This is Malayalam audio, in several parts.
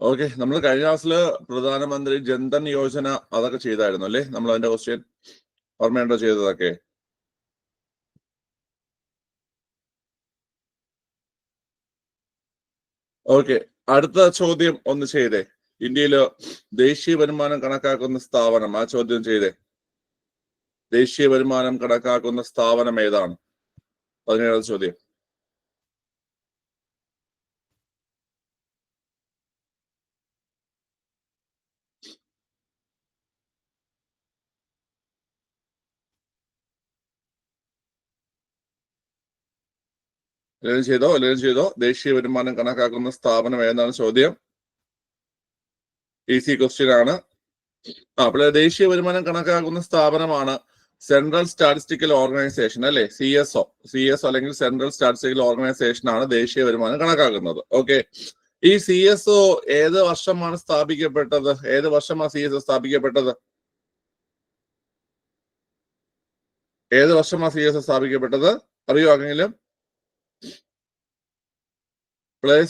ഓക്കെ നമ്മൾ കഴിഞ്ഞ ക്ലാസ്സിൽ പ്രധാനമന്ത്രി ജൻധൻ യോജന അതൊക്കെ ചെയ്തായിരുന്നു അല്ലേ? നമ്മൾ അതിന്റെ ക്വസ്റ്റ്യൻ ഓർമ്മയുണ്ടോ ചെയ്തതൊക്കെ? ഓക്കെ അടുത്ത ചോദ്യം ഒന്ന് ചെയ്തേ. ഇന്ത്യയിൽ ദേശീയ വരുമാനം കണക്കാക്കുന്ന സ്ഥാപനം ആ ചോദ്യം ചെയ്തേ. ദേശീയ വരുമാനം കണക്കാക്കുന്ന സ്ഥാപനം ഏതാണ്? പതിനേഴാം ചോദ്യം. എല്ലാവരും ചെയ്തോ എല്ലാവരും ചെയ്തോ? ദേശീയ വരുമാനം കണക്കാക്കുന്ന സ്ഥാപനം ഏതാണ് ചോദ്യം? ഈസി ക്വസ്റ്റ്യൻ ആണ്. അപ്പോൾ ദേശീയ വരുമാനം കണക്കാക്കുന്ന സ്ഥാപനമാണ് സെൻട്രൽ സ്റ്റാറ്റിസ്റ്റിക്കൽ ഓർഗനൈസേഷൻ അല്ലെ? C S O C S അല്ലെങ്കിൽ സെൻട്രൽ സ്റ്റാറ്റിസ്റ്റിക്കൽ ഓർഗനൈസേഷൻ ആണ് ദേശീയ വരുമാനം കണക്കാക്കുന്നത്. ഓക്കെ ഈ സി എസ് ഒ ഏത് വർഷമാണ് സ്ഥാപിക്കപ്പെട്ടത്? ഏത് വർഷമാണ് സി എസ് ഒ സ്ഥാപിക്കപ്പെട്ടത്? ഏത് വർഷമാണ് സി എസ് ഒ സ്ഥാപിക്കപ്പെട്ടത്? അറിയോ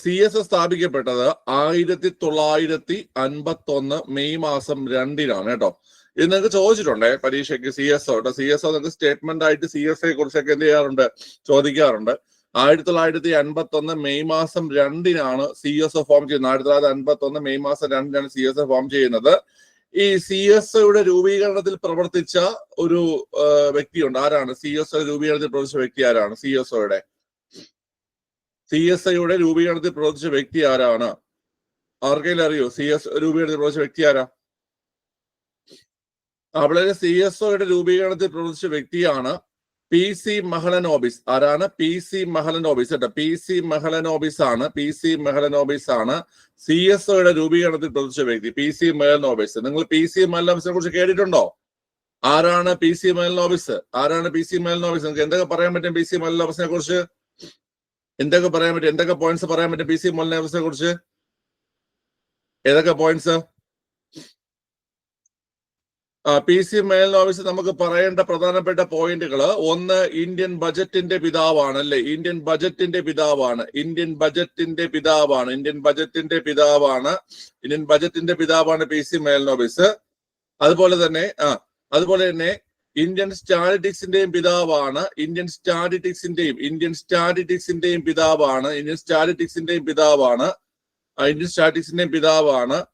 സി എസ് എസ് സ്ഥാപിക്കപ്പെട്ടത് ആയിരത്തി തൊള്ളായിരത്തി അൻപത്തി ഒന്ന് മെയ് മാസം രണ്ടിനാണ് കേട്ടോ. ഇത് നിങ്ങൾക്ക് ചോദിച്ചിട്ടുണ്ടേ? പരീക്ഷയ്ക്ക് സി എസ് ഒ കേട്ടോ സി എസ് ഒ നിങ്ങൾക്ക് സ്റ്റേറ്റ്മെന്റ് ആയിട്ട് സി എസ് എ കുറിച്ചൊക്കെ എന്ത് ചെയ്യാറുണ്ട്? ചോദിക്കാറുണ്ട്. ആയിരത്തി തൊള്ളായിരത്തി അൻപത്തി ഒന്ന് മെയ് മാസം രണ്ടിനാണ് സി എസ് ഒ ഫോം ചെയ്യുന്നത്. ആയിരത്തി തൊള്ളായിരത്തി അൻപത്തി ഒന്ന് മെയ് മാസം രണ്ടിനാണ് സി എസ് ഒ ഫോം ചെയ്യുന്നത്. ഈ സി എസ് ഒയുടെ രൂപീകരണത്തിൽ പ്രവർത്തിച്ച ഒരു വ്യക്തിയുണ്ട്. ആരാണ്? സി എസ് ഒ രൂപീകരണത്തിൽ പ്രവർത്തിച്ച വ്യക്തി ആരാണ്? സി എസ് ഒയുടെ സി എസ് ഐയുടെ രൂപീകരണത്തിൽ പ്രവർത്തിച്ച വ്യക്തി ആരാണ്? ആർക്കെങ്കിലും അറിയോ? സി എസ് രൂപീകരണത്തിൽ പ്രവർത്തിച്ച വ്യക്തി ആരാ? അവിടെ സി എസ് ഒയുടെ രൂപീകരണത്തിൽ പ്രവർത്തിച്ച വ്യക്തിയാണ് പി സി മഹലൻ മഹലനോബിസ്. ആരാണ്? പി സി മഹലൻ മഹലനോബിസ് കേട്ടോ. പി സി മഹലൻ മഹലനോബിസ് ആണ്. പി സി മഹലൻ മഹലനോബിസ് ആണ് സി എസ് ഒയുടെ രൂപീകരണത്തിൽ പ്രവർത്തിച്ച വ്യക്തി. പി സി മഹലൻ മഹലനോബിസ്. നിങ്ങൾ പി സി മഹലൻ ഓഫീസിനെ കുറിച്ച് കേട്ടിട്ടുണ്ടോ? ആരാണ് പി സി മഹലൻ മഹലനോബിസ്? ആരാണ് പി സി മഹലൻ മഹലനോബിസ്? നിങ്ങൾക്ക് എന്തൊക്കെ പറയാൻ പറ്റും പി സി മഹലൻ ഓഫീസിനെ കുറിച്ച്? എന്തൊക്കെ പറയാൻ പറ്റും? എന്തൊക്കെ പോയിന്റ്സ് പറയാൻ പറ്റും? പി സി മൊലിനെ കുറിച്ച്? ഏതൊക്കെ പോയിന്റ്സ് പി സി മേൽനോവിസ് നമുക്ക് പറയേണ്ട പ്രധാനപ്പെട്ട പോയിന്റുകൾ ഒന്ന് ഇന്ത്യൻ ബജറ്റിന്റെ പിതാവാണ് അല്ലെ ഇന്ത്യൻ ബജറ്റിന്റെ പിതാവാണ്. ഇന്ത്യൻ ബജറ്റിന്റെ പിതാവാണ്. ഇന്ത്യൻ ബജറ്റിന്റെ പിതാവാണ്. ഇന്ത്യൻ ബജറ്റിന്റെ പിതാവാണ് പി സി മേൽനോവിസ് അതുപോലെ തന്നെ ആ അതുപോലെ തന്നെ ഇന്ത്യൻ സ്റ്റാറ്റിസ്റ്റിക്സിന്റെയും പിതാവാണ്. ഇന്ത്യൻ സ്റ്റാറ്റിസ്റ്റിക്സിന്റെയും ഇന്ത്യൻ സ്റ്റാറ്റിസ്റ്റിക്സിന്റെയും പിതാവാണ്. ഇന്ത്യൻ സ്റ്റാറ്റിസ്റ്റിക്സിന്റെയും പിതാവാണ്. ഇന്ത്യൻ സ്റ്റാറ്റിസ്റ്റിക്സിന്റെയും പിതാവാണ്.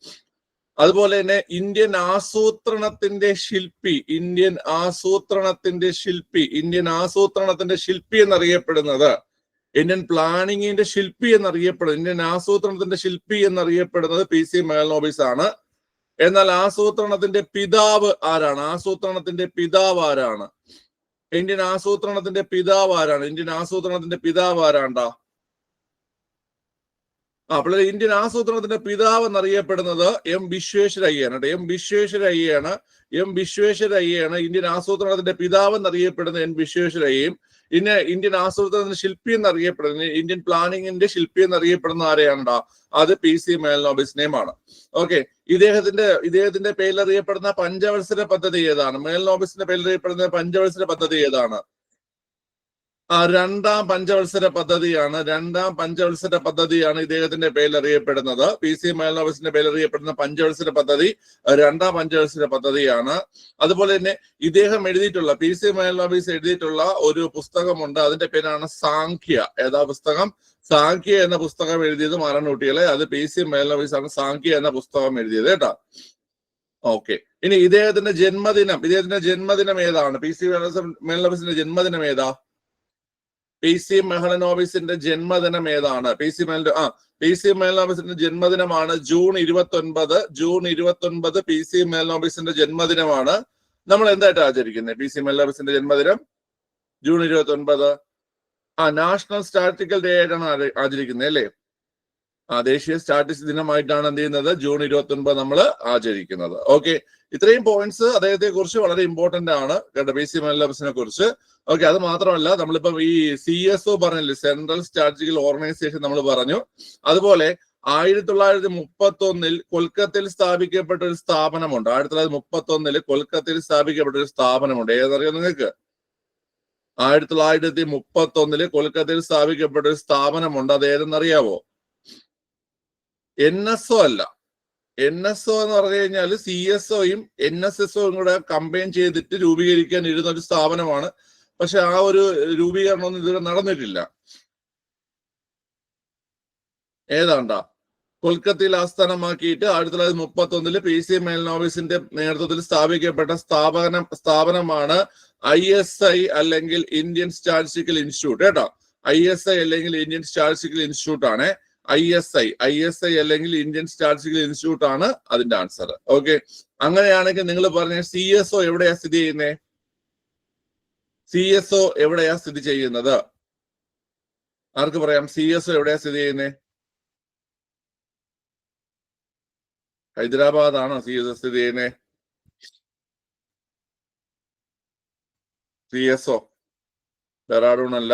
അതുപോലെ തന്നെ ഇന്ത്യൻ ആസൂത്രണത്തിന്റെ ശില്പി ഇന്ത്യൻ ആസൂത്രണത്തിന്റെ ശില്പി ഇന്ത്യൻ ആസൂത്രണത്തിന്റെ ശില്പി എന്നറിയപ്പെടുന്നത്. ഇന്ത്യൻ പ്ലാനിങ്ങിന്റെ ശില്പി എന്നറിയപ്പെടുന്നത്. ഇന്ത്യൻ ആസൂത്രണത്തിന്റെ ശില്പി എന്നറിയപ്പെടുന്നത് പി സി മേൽനോബിസ് ആണ്. എന്നാൽ ആസൂത്രണത്തിന്റെ പിതാവ് ആരാണ്? ആസൂത്രണത്തിന്റെ പിതാവ് ആരാണ്? ഇന്ത്യൻ ആസൂത്രണത്തിന്റെ പിതാവ് ആരാണ്? ഇന്ത്യൻ ആസൂത്രണത്തിന്റെ പിതാവ് ആരാണ്ടാ? ആ ഇന്ത്യൻ ആസൂത്രണത്തിന്റെ പിതാവ് എന്നറിയപ്പെടുന്നത് എം വിശ്വേശ്വരയ്യാണ് കേട്ടോ. എം വിശ്വേശ്വരയ്യാണ് എം വിശ്വേശ്വരയ്യാണ് ഇന്ത്യൻ ആസൂത്രണത്തിന്റെ പിതാവ് എന്നറിയപ്പെടുന്ന എൻ വിശ്വേശ്വരയ്യയും പിന്നെ ഇന്ത്യൻ ആസൂത്രണത്തിന്റെ ശില്പി എന്നറിയപ്പെടുന്ന ഇന്ത്യൻ പ്ലാനിങ്ങിന്റെ ശില്പി എന്നറിയപ്പെടുന്ന ആരെയാണ്ടാ? അത് പി സി മേൽനോബിസിനെയുമാണ് ഓക്കെ ഇദ്ദേഹത്തിന്റെ ഇദ്ദേഹത്തിന്റെ പേരിൽ അറിയപ്പെടുന്ന പഞ്ചവത്സര പദ്ധതി ഏതാണ്? മേൽനോബിസിന്റെ പേരിൽ അറിയപ്പെടുന്ന പഞ്ചവത്സര പദ്ധതി ഏതാണ്? രണ്ടാം പഞ്ചവത്സര പദ്ധതിയാണ് രണ്ടാം പഞ്ചവത്സര പദ്ധതിയാണ് ഇദ്ദേഹത്തിന്റെ പേരിൽ അറിയപ്പെടുന്നത് പി സി മേൽനോബിസിന്റെ പേരിൽ അറിയപ്പെടുന്ന പഞ്ചവത്സര പദ്ധതി രണ്ടാം പഞ്ചവത്സര പദ്ധതിയാണ്. അതുപോലെ തന്നെ ഇദ്ദേഹം എഴുതിയിട്ടുള്ള പി സി മേൽനോബിസ് എഴുതിയിട്ടുള്ള ഒരു പുസ്തകമുണ്ട് അതിന്റെ പേരാണ് സാഖ്യ. ഏതാ പുസ്തകം? സാഖ്യ എന്ന പുസ്തകം എഴുതിയത് മരണൂട്ടികളെ അത് പി സി മേൽനോബിസ് ആണ് സാഖ്യ എന്ന പുസ്തകം എഴുതിയത് കേട്ടോ. ഓക്കെ. ഇനി ഇദ്ദേഹത്തിന്റെ ജന്മദിനം ഇദ്ദേഹത്തിന്റെ ജന്മദിനം ഏതാണ്? പി സി മേൽനോബിസിന്റെ ജന്മദിനം ഏതാ? പി സി ഓഫീസിന്റെ ജന്മദിനം ഏതാണ്? പി സി മെഹൽ ആ പി സി ഓഫീസിന്റെ ജന്മദിനമാണ് ജൂൺ ഇരുപത്തി ഒൻപത് ജൂൺ ഇരുപത്തി ഒൻപത് പി സി മെഹലനോബിസിന്റെ ജന്മദിനമാണ്. നമ്മൾ എന്തായിട്ട് ആചരിക്കുന്നത് പി സി ഓഫീസിന്റെ ജന്മദിനം ജൂൺ ഇരുപത്തി ഒൻപത് ആ നാഷണൽ സ്റ്റാറ്റിക്കൽ ഡേ ആയിട്ടാണ് ആച- ആചരിക്കുന്നത് അല്ലേ? ദേശീയ സ്റ്റാറ്റിസ്റ്റ് ദിനമായിട്ടാണ് എന്ത് ചെയ്യുന്നത്? ജൂൺ ഇരുപത്തി ഒൻപത് നമ്മൾ ആചരിക്കുന്നത്. ഓക്കെ ഇത്രയും പോയിന്റ്സ് അദ്ദേഹത്തെ കുറിച്ച് വളരെ ഇമ്പോർട്ടന്റ് ആണ്. കേട്ടോ ബി സി മെഹലനോബിസിനെ കുറിച്ച്. ഓക്കെ അത് മാത്രമല്ല നമ്മളിപ്പം ഈ സി എസ് ഒ പറഞ്ഞില്ലേ സെൻട്രൽ സ്റ്റാറ്റിസ്റ്റിക്കൽ ഓർഗനൈസേഷൻ നമ്മൾ പറഞ്ഞു. അതുപോലെ ആയിരത്തി തൊള്ളായിരത്തി മുപ്പത്തി ഒന്നിൽ കൊൽക്കത്തയിൽ സ്ഥാപിക്കപ്പെട്ട ഒരു സ്ഥാപനമുണ്ട്. ആയിരത്തി തൊള്ളായിരത്തി മുപ്പത്തി ഒന്നിൽ കൊൽക്കത്തയിൽ സ്ഥാപിക്കപ്പെട്ട ഒരു സ്ഥാപനമുണ്ട്. ഏതറിയോ നിങ്ങൾക്ക്? ആയിരത്തി തൊള്ളായിരത്തി മുപ്പത്തി ഒന്നിൽ കൊൽക്കത്തയിൽ സ്ഥാപിക്കപ്പെട്ട ഒരു സ്ഥാപനമുണ്ട്. അത് ഏതെന്നറിയാവോ? എൻ എസ് ഒ അല്ല. എൻ എസ് ഒ എന്ന് പറഞ്ഞു കഴിഞ്ഞാൽ സി എസ് ഒയും എൻ എസ് എസ് ഒയും കൂടെ കമ്പൈൻ ചെയ്തിട്ട് രൂപീകരിക്കാൻ ഇരുന്ന ഒരു സ്ഥാപനമാണ്. പക്ഷെ ആ ഒരു രൂപീകരണമൊന്നും ഇതുവരെ നടന്നിട്ടില്ല. ഏതാണ്ട? കൊൽക്കത്തയിൽ ആസ്ഥാനമാക്കിയിട്ട് ആയിരത്തി തൊള്ളായിരത്തി മുപ്പത്തി ഒന്നിൽ പി സി മേൽനോവിസിന്റെ നേതൃത്വത്തിൽ സ്ഥാപിക്കപ്പെട്ട സ്ഥാപനം സ്ഥാപനമാണ് ഐ എസ് ഐ അല്ലെങ്കിൽ ഇന്ത്യൻ സ്റ്റാറ്റിസ്റ്റിക്കൽ ഇൻസ്റ്റിറ്റ്യൂട്ട് കേട്ടോ? ഐ എസ് ഐ അല്ലെങ്കിൽ ഇന്ത്യൻ സ്റ്റാറ്റിസ്റ്റിക്കൽ ഇൻസ്റ്റിറ്റ്യൂട്ട് ആണ്. I S I I S I അല്ലെങ്കിൽ ഇന്ത്യൻ സ്റ്റാറ്റിസ്റ്റിക്കൽ ഇൻസ്റ്റിറ്റ്യൂട്ട് ആണ് അതിന്റെ ആൻസർ. ഓക്കെ? അങ്ങനെയാണെങ്കിൽ നിങ്ങൾ പറഞ്ഞ സി എസ് ഒ എവിടെയാ സ്ഥിതി ചെയ്യുന്നത് സി എസ് ഒ എവിടെയാ സ്ഥിതി ചെയ്യുന്നത്? ആർക്ക് പറയാം? സി എസ് ഒ എവിടെയാ സ്ഥിതി ചെയ്യുന്നത് ഹൈദരാബാദ് ആണോ സി എസ് ഒ സ്ഥിതി ചെയ്യുന്നത് സി എസ് ഒ. ഡെറാഡൂൺ അല്ല.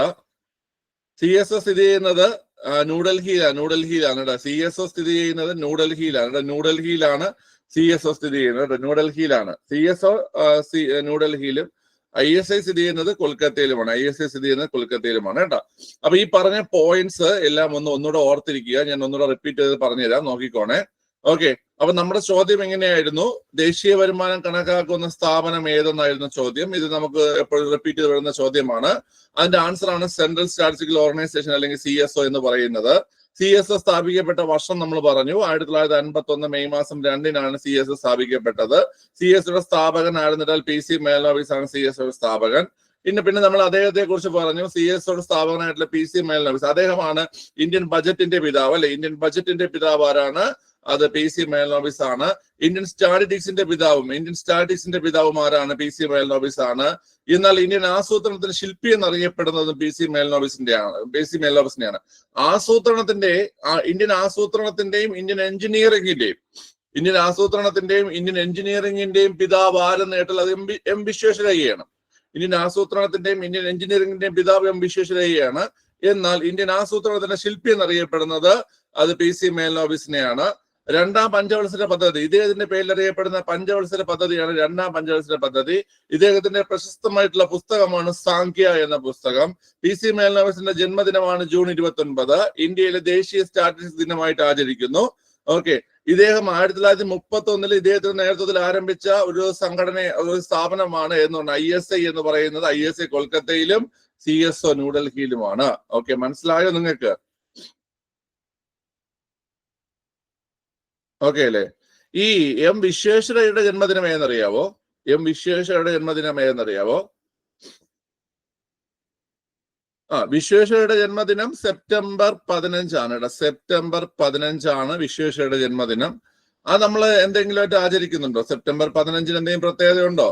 സി എസ് ഒ സ്ഥിതി ചെയ്യുന്നത് ന്യൂഡൽഹിയിലാണ് ന്യൂഡൽഹിയിലാണ് സി എസ് ഒ സ്ഥിതി ചെയ്യുന്നത് ന്യൂഡൽഹിയിലാണ് ന്യൂഡൽഹിയിലാണ് സി എസ് ഒ സ്ഥിതി ചെയ്യുന്നത് ന്യൂഡൽഹിയിലാണ്. സി എസ് ഒ ന്യൂഡൽഹിയിലും ഐ എസ് ഐ സ്ഥിതി ചെയ്യുന്നത് കൊൽക്കത്തയിലുമാണ്. ഐ എസ് ഐ സ്ഥിതി ചെയ്യുന്നത് കൊൽക്കത്തയിലുമാണ് കേട്ടോ. അപ്പൊ ഈ പറഞ്ഞ പോയിന്റ്സ് എല്ലാം ഒന്ന് ഒന്നുകൂടെ ഓർത്തിരിക്കുക. ഞാൻ ഒന്നുകൂടെ റിപ്പീറ്റ് ചെയ്ത് പറഞ്ഞുതരാം. നോക്കിക്കോണേ. ഓക്കെ. അപ്പൊ നമ്മുടെ ചോദ്യം എങ്ങനെയായിരുന്നു? ദേശീയ വരുമാനം കണക്കാക്കുന്ന സ്ഥാപനം ഏതെന്നായിരുന്നു ചോദ്യം. ഇത് നമുക്ക് എപ്പോഴും റിപ്പീറ്റ് ചെയ്ത് വരുന്ന ചോദ്യമാണ്. അതിന്റെ ആൻസർ ആണ് സെൻട്രൽ സ്റ്റാറ്റിസ്റ്റിക്കൽ ഓർഗനൈസേഷൻ അല്ലെങ്കിൽ സി എസ് എന്ന് പറയുന്നത്. സി എസ് എസ് സ്ഥാപിക്കപ്പെട്ട വർഷം നമ്മൾ പറഞ്ഞു. ആയിരത്തി തൊള്ളായിരത്തി അൻപത്തി ഒന്ന് മെയ് മാസം രണ്ടിനാണ് സി എസ് എസ് സ്ഥാപിക്കപ്പെട്ടത്. സി എസ് ഒയുടെ സ്ഥാപകനായിരുന്നിട്ടാൽ പി സി മേൽനോബീസ് ആണ് സി എസ് ഒയുടെ സ്ഥാപകൻ. പിന്നെ പിന്നെ നമ്മൾ അദ്ദേഹത്തെ കുറിച്ച് പറഞ്ഞു സി എസ് ഒയുടെ സ്ഥാപകനായിട്ടുള്ള പി സി മേൽനോബീസ് അദ്ദേഹമാണ് ഇന്ത്യൻ ബജറ്റിന്റെ പിതാവ് അല്ലെ? ഇന്ത്യൻ ബജറ്റിന്റെ പിതാവ് ആരാണ്? അത് പി സി മേൽനോബിസ് ആണ്. ഇന്ത്യൻ സ്റ്റാറ്റിസ്റ്റിക്സിന്റെ പിതാവും ഇന്ത്യൻ സ്റ്റാറ്റിസ്റ്റിക്സിന്റെ പിതാവും ആരാണ്? പി സി മേൽനോബിസ് ആണ്. എന്നാൽ ഇന്ത്യൻ ആസൂത്രണത്തിന്റെ ശില്പി എന്നറിയപ്പെടുന്നതും പി സി മേൽനോബിസിന്റെ ആണ്. പി സി മേൽനോബിസിന്റെയാണ് ആസൂത്രണത്തിന്റെ ഇന്ത്യൻ ആസൂത്രണത്തിന്റെയും ഇന്ത്യൻ എഞ്ചിനീയറിംഗിന്റെയും ഇന്ത്യൻ ആസൂത്രണത്തിന്റെയും ഇന്ത്യൻ എഞ്ചിനീയറിംഗിന്റെയും പിതാവ് ആരെന്ന് കേട്ടാൽ അത് എം എം വിശ്വേശ്വരയ്യയാണ്. ഇന്ത്യൻ ആസൂത്രണത്തിന്റെയും ഇന്ത്യൻ എഞ്ചിനീയറിംഗിന്റെയും പിതാവ് എം വിശ്വേശ്വരയ്യയാണ്. എന്നാൽ ഇന്ത്യൻ ആസൂത്രണത്തിന്റെ ശില്പി എന്നറിയപ്പെടുന്നത് അത് പി സി മേൽനോബിസിനെയാണ് രണ്ടാം പഞ്ചവത്സര പദ്ധതി. ഇദ്ദേഹത്തിന്റെ പേരിൽ അറിയപ്പെടുന്ന പഞ്ചവത്സര പദ്ധതിയാണ് രണ്ടാം പഞ്ചവത്സര പദ്ധതി. ഇദ്ദേഹത്തിന്റെ പ്രശസ്തമായിട്ടുള്ള പുസ്തകമാണ് സാങ്ക്യ എന്ന പുസ്തകം. പി സി മേൽനവസിന്റെ ജന്മദിനമാണ് ജൂൺ ഇരുപത്തി ഒൻപത് ഇന്ത്യയിലെ ദേശീയ സ്റ്റാറ്റിസ്റ്റിക് ദിനമായിട്ട് ആചരിക്കുന്നു. ഓക്കെ. ഇദ്ദേഹം ആയിരത്തി തൊള്ളായിരത്തി മുപ്പത്തി ഒന്നിൽ ഇദ്ദേഹത്തിന്റെ നേതൃത്വത്തിൽ ആരംഭിച്ച ഒരു സംഘടന ഒരു സ്ഥാപനമാണ് എന്ന് ഐ എസ് ഐ എന്ന് പറയുന്നത് ഐ എസ് ഐ കൊൽക്കത്തയിലും സി എസ് ഒ ന്യൂഡൽഹിയിലുമാണ്. ഓക്കെ. മനസ്സിലായോ നിങ്ങൾക്ക്? ഓക്കെ അല്ലേ? ഈ എം വിശ്വേശ്വരയുടെ ജന്മദിനം ഏതെന്നറിയാവോ? എം വിശ്വേശ്വരയുടെ ജന്മദിനം ഏതെന്നറിയാവോ? ആ വിശ്വേശ്വരയുടെ ജന്മദിനം സെപ്റ്റംബർ പതിനഞ്ചാണ് കേട്ടോ. സെപ്റ്റംബർ പതിനഞ്ചാണ് വിശ്വേശ്വരയുടെ ജന്മദിനം. ആ നമ്മൾ എന്തെങ്കിലുമായിട്ട് ആചരിക്കുന്നുണ്ടോ? സെപ്റ്റംബർ പതിനഞ്ചിന് എന്തെങ്കിലും പ്രത്യേകതയുണ്ടോ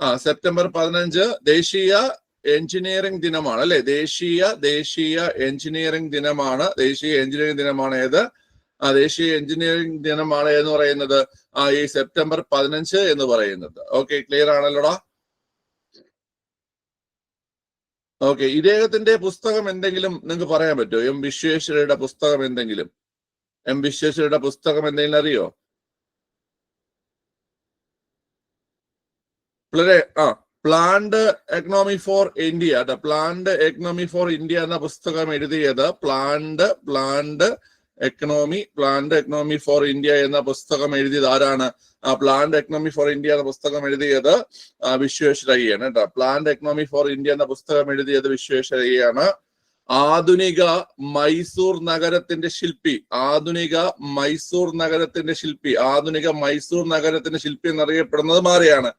ആ സെപ്റ്റംബർ പതിനഞ്ച് ദേശീയ എഞ്ചിനീയറിംഗ് ദിനമാണ് അല്ലെ? ദേശീയ ദേശീയ എഞ്ചിനീയറിംഗ് ദിനമാണ്. ദേശീയ എഞ്ചിനീയറിംഗ് ദിനമാണ് ഏത്? ദേശീയ എഞ്ചിനീയറിംഗ് ദിനമാണ് എന്ന് പറയുന്നത് ഈ സെപ്റ്റംബർ പതിനഞ്ച് എന്ന് പറയുന്നത്. Okay clear ആണല്ലോടാ? ഓക്കെ ഇദ്ദേഹത്തിന്റെ പുസ്തകം എന്തെങ്കിലും നിങ്ങൾക്ക് പറയാൻ പറ്റുമോ? എം വിശ്വേശ്വരയുടെ പുസ്തകം എന്തെങ്കിലും? എം വിശ്വേശ്വരയുടെ പുസ്തകം എന്തെങ്കിലും അറിയോ? വളരെ ആ planned economy for India planned economy for India എന്ന പുസ്തകം എഴുതിയത് planned planned economy planned economy for India എന്ന പുസ്തകം എഴുതിയത് ആരാണ്? പ്ലാൻഡ് എക്കണോമി ഫോർ ഇന്ത്യ എന്ന പുസ്തകം എഴുതിയത് വിശ്വേശ്വരയ്യാണ് കേട്ടോ. പ്ലാന്റ് എക്കണോമി ഫോർ ഇന്ത്യ എന്ന പുസ്തകം എഴുതിയത് വിശ്വേശ്വരയ്യാണ് ആധുനിക മൈസൂർ നഗരത്തിന്റെ ശില്പി ആധുനിക മൈസൂർ നഗരത്തിന്റെ ശില്പി ആധുനിക മൈസൂർ നഗരത്തിന്റെ ശില്പി എന്നറിയപ്പെടുന്നത് മാറിയാണ്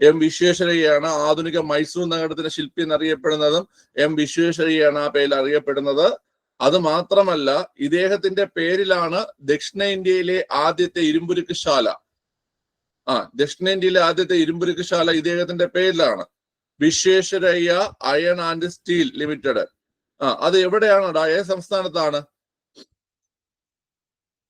എം വിശ്വേശ്വരയ്യാണ് ആധുനിക മൈസൂർ നഗരത്തിന്റെ ശില്പി എന്നറിയപ്പെടുന്നതും എം വിശ്വേശ്വരയ്യാണ് ആ പേരിൽ അറിയപ്പെടുന്നത്. അത് മാത്രമല്ല ഇദ്ദേഹത്തിന്റെ പേരിലാണ് ദക്ഷിണേന്ത്യയിലെ ആദ്യത്തെ ഇരുമ്പുരുക്ക് ശാല ആ ദക്ഷിണേന്ത്യയിലെ ആദ്യത്തെ ഇരുമ്പുരുക്ക് ശാല ഇദ്ദേഹത്തിന്റെ പേരിലാണ്. Visvesvaraya iron and steel limited ആ അത് എവിടെയാണ്? ഏത് സംസ്ഥാനത്താണ്?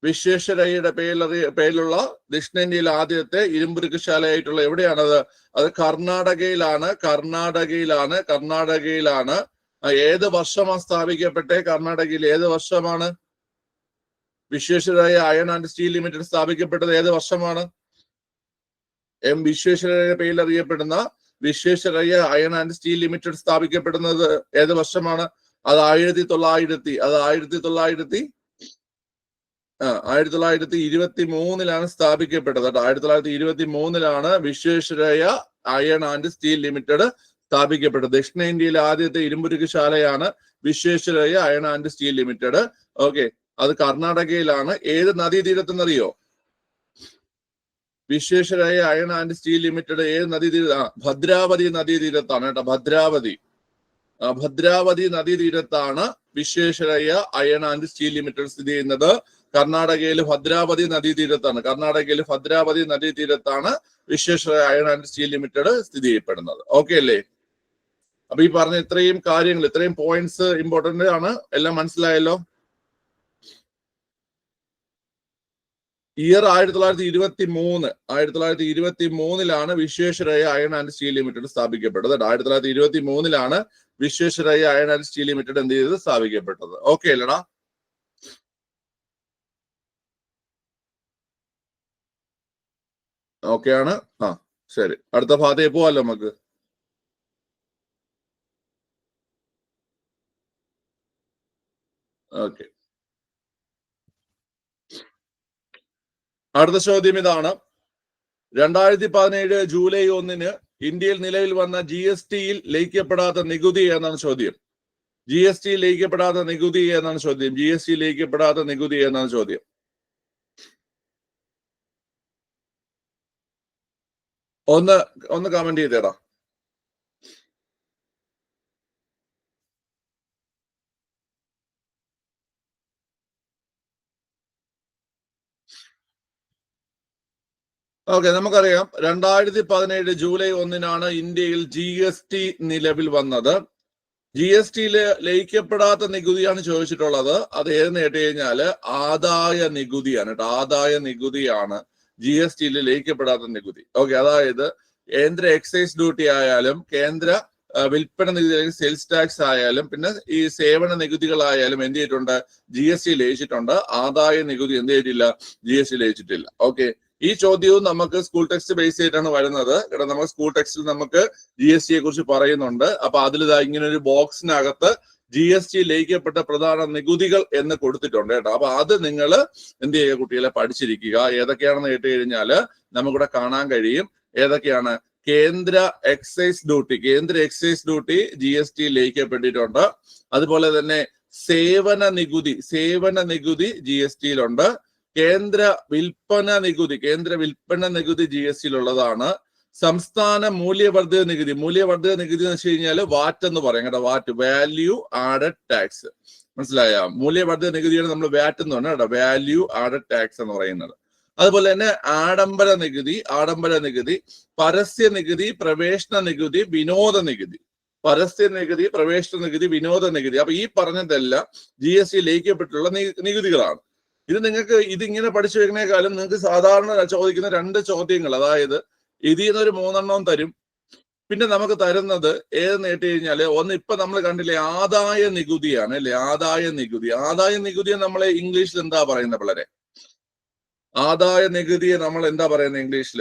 വിശ്വേശ്വരയ്യയുടെ പേരിലറിയ പേരിലുള്ള ദക്ഷിണേന്ത്യയിലെ ആദ്യത്തെ ഇരുമ്പുരുക്കുശാലയായിട്ടുള്ള എവിടെയാണത്? അത് കർണാടകയിലാണ് കർണാടകയിലാണ് കർണാടകയിലാണ് ഏത് വർഷമാണ് സ്ഥാപിക്കപ്പെട്ടേ കർണാടകയിൽ ഏത് വർഷമാണ്? Visvesvaraya iron and steel limited സ്ഥാപിക്കപ്പെട്ടത് ഏത് വർഷമാണ്? എം വിശ്വേശ്വരയുടെ പേരിൽ അറിയപ്പെടുന്ന Visvesvaraya iron and steel limited സ്ഥാപിക്കപ്പെടുന്നത് ഏത് വർഷമാണ്? അത് ആയിരത്തി തൊള്ളായിരത്തി അത് ആയിരത്തി തൊള്ളായിരത്തി ആയിരത്തി തൊള്ളായിരത്തി ഇരുപത്തി മൂന്നിലാണ് സ്ഥാപിക്കപ്പെട്ടത്. കേട്ടോ ആയിരത്തി തൊള്ളായിരത്തി ഇരുപത്തി മൂന്നിലാണ് Visvesvaraya iron and steel limited സ്ഥാപിക്കപ്പെട്ടത്. ദക്ഷിണേന്ത്യയിലെ ആദ്യത്തെ ഇരുമ്പുരുക്കുശാലയാണ് Visvesvaraya iron and steel limited. Okay. അത് കർണാടകയിലാണ്. ഏത് നദീതീരത്തെന്നറിയോ? Visvesvaraya iron and steel limited ഏത് നദീതീര ഭദ്രാവതി നദീതീരത്താണ് കേട്ടോ. ഭദ്രാവതി. ഭദ്രാവതി നദീതീരത്താണ് Visvesvaraya iron and steel limited സ്ഥിതി ചെയ്യുന്നത്. കർണാടകയിൽ ഭദ്രാവതി നദീതീരത്താണ്. കർണാടകയിൽ ഭദ്രാവതി നദീതീരത്താണ് Visvesvaraya iron and steel limited സ്ഥിതി ചെയ്യപ്പെടുന്നത്. ഓക്കെ അല്ലേ? അപ്പൊ ഈ പറഞ്ഞ ഇത്രയും കാര്യങ്ങൾ ഇത്രയും പോയിന്റ്സ് ഇമ്പോർട്ടന്റ് ആണ്. എല്ലാം മനസ്സിലായല്ലോ? ഇയർ ആയിരത്തി തൊള്ളായിരത്തി ഇരുപത്തി മൂന്ന് ആയിരത്തി തൊള്ളായിരത്തി ഇരുപത്തി മൂന്നിലാണ് Visvesvaraya iron and steel limited സ്ഥാപിക്കപ്പെട്ടത്. ആയിരത്തി തൊള്ളായിരത്തി ഇരുപത്തി മൂന്നിലാണ് Visvesvaraya iron and steel limited എന്ത് ചെയ്തത്? സ്ഥാപിക്കപ്പെട്ടത്. ഓക്കെ അല്ലടാ. ഓക്കെ ആണ്. ആ ശരി. അടുത്ത ഭാഗത്തേക്ക് പോവാല്ലോ നമുക്ക്. ഓക്കെ അടുത്ത ചോദ്യം ഇതാണ്. രണ്ടായിരത്തി പതിനേഴ് ജൂലൈ ഒന്നിന് ഇന്ത്യയിൽ നിലവിൽ വന്ന ജി എസ് ടിയിൽ ലയിക്കപ്പെടാത്ത നികുതി എന്നാണ് ചോദ്യം? ജി എസ് ടി ലയിക്കപ്പെടാത്ത നികുതി എന്നാണ് ചോദ്യം? ജി എസ് ടി ലയിക്കപ്പെടാത്ത നികുതി എന്നാണ് ചോദ്യം? ഒന്ന് ഒന്ന് കമന്റ് ചെയ്തേടാ. ഓക്കെ നമുക്കറിയാം. രണ്ടായിരത്തി പതിനേഴ് ജൂലൈ ഒന്നിനാണ് ഇന്ത്യയിൽ ജി എസ് ടി നിലവിൽ വന്നത്. ജി എസ് ടിയിൽ ലയിക്കപ്പെടാത്ത നികുതിയാണ് ചോദിച്ചിട്ടുള്ളത്. അത് ഏതെന്ന് കേട്ട് കഴിഞ്ഞാൽ ആദായ നികുതിയാണ് കേട്ടോ. ആദായ നികുതിയാണ് ജി എസ് ടിയിൽ ലയിക്കപ്പെടാത്ത നികുതി. ഓക്കെ അതായത് കേന്ദ്ര എക്സൈസ് ഡ്യൂട്ടി ആയാലും കേന്ദ്ര വിൽപ്പന നികുതി അല്ലെങ്കിൽ സെയിൽസ് ടാക്സ് ആയാലും പിന്നെ ഈ സേവന നികുതികളായാലും എന്ത് ചെയ്തിട്ടുണ്ട്? ജി എസ് ടി ലയിച്ചിട്ടുണ്ട്. ആദായ നികുതി എന്ത് ചെയ്തിട്ടില്ല? ജി എസ് ടി ലയിച്ചിട്ടില്ല. ഓക്കെ ഈ ചോദ്യവും നമുക്ക് സ്കൂൾ ടെക്സ്റ്റ് ബേസ് ചെയ്തിട്ടാണ് വരുന്നത്. കാരണം നമുക്ക് സ്കൂൾ ടെക്സ്റ്റിൽ നമുക്ക് ജി എസ് ടിയെ കുറിച്ച് പറയുന്നുണ്ട്. അപ്പൊ അതിൽ ഇങ്ങനെ ഒരു ബോക്സിനകത്ത് ജി എസ് ടി ലയിക്കപ്പെട്ട പ്രധാന നികുതികൾ എന്ന് കൊടുത്തിട്ടുണ്ട് കേട്ടോ. അപ്പൊ അത് നിങ്ങൾ എന്ത് ചെയ്യുക കുട്ടികളെ പഠിച്ചിരിക്കുക. ഏതൊക്കെയാണെന്ന് കേട്ട് കഴിഞ്ഞാൽ നമുക്കിവിടെ കാണാൻ കഴിയും. ഏതൊക്കെയാണ്? കേന്ദ്ര എക്സൈസ് ഡ്യൂട്ടി കേന്ദ്ര excise duty G S T ലയിക്കപ്പെട്ടിട്ടുണ്ട്. അതുപോലെ തന്നെ സേവന നികുതി. സേവന നികുതി ജി എസ് ടിയിലുണ്ട് കേന്ദ്ര വിൽപ്പന നികുതി കേന്ദ്ര വിൽപ്പന നികുതി ജി എസ് ടിയിലുള്ളതാണ് സംസ്ഥാന മൂല്യവർദ്ധിത നികുതി. മൂല്യവർദ്ധിത നികുതി എന്ന് വെച്ച് കഴിഞ്ഞാൽ വാറ്റ് എന്ന് പറയും കേട്ടോ വാറ്റ്. Value added tax. മനസ്സിലായ? മൂല്യവർദ്ധിത നികുതിയാണ് നമ്മൾ വാറ്റ് എന്ന് പറഞ്ഞാൽ കേട്ടോ വാല്യൂ ആഡഡ് ടാക്സ് എന്ന് പറയുന്നത്. അതുപോലെ തന്നെ ആഡംബര നികുതി ആഡംബര നികുതി പരസ്യ നികുതി പ്രവേശന നികുതി വിനോദ നികുതി. പരസ്യ നികുതി പ്രവേശന നികുതി വിനോദ നികുതി. അപ്പൊ ഈ പറഞ്ഞതെല്ലാം ജി എസ് ടി ലയിക്കപ്പെട്ടുള്ള നികുതികളാണ്. ഇത് നിങ്ങൾക്ക് ഇതിങ്ങനെ പഠിച്ചു വെക്കുന്നേക്കാളും നിങ്ങൾക്ക് സാധാരണ ചോദിക്കുന്ന രണ്ട് ചോദ്യങ്ങൾ അതായത് ഇതിൽ നിന്നൊരു മൂന്നെണ്ണം തരും പിന്നെ നമുക്ക് തരുന്നത് ഏതെന്ന് കേട്ട് കഴിഞ്ഞാൽ ഒന്ന് ഇപ്പൊ നമ്മൾ കണ്ടില്ലേ ആദായ നികുതിയാണ് അല്ലെ? ആദായ നികുതി. ആദായ നികുതിയെ നമ്മളെ ഇംഗ്ലീഷിൽ എന്താ പറയുന്നത് പിള്ളേരെ? ആദായ നികുതിയെ നമ്മൾ എന്താ പറയുന്നത് ഇംഗ്ലീഷിൽ?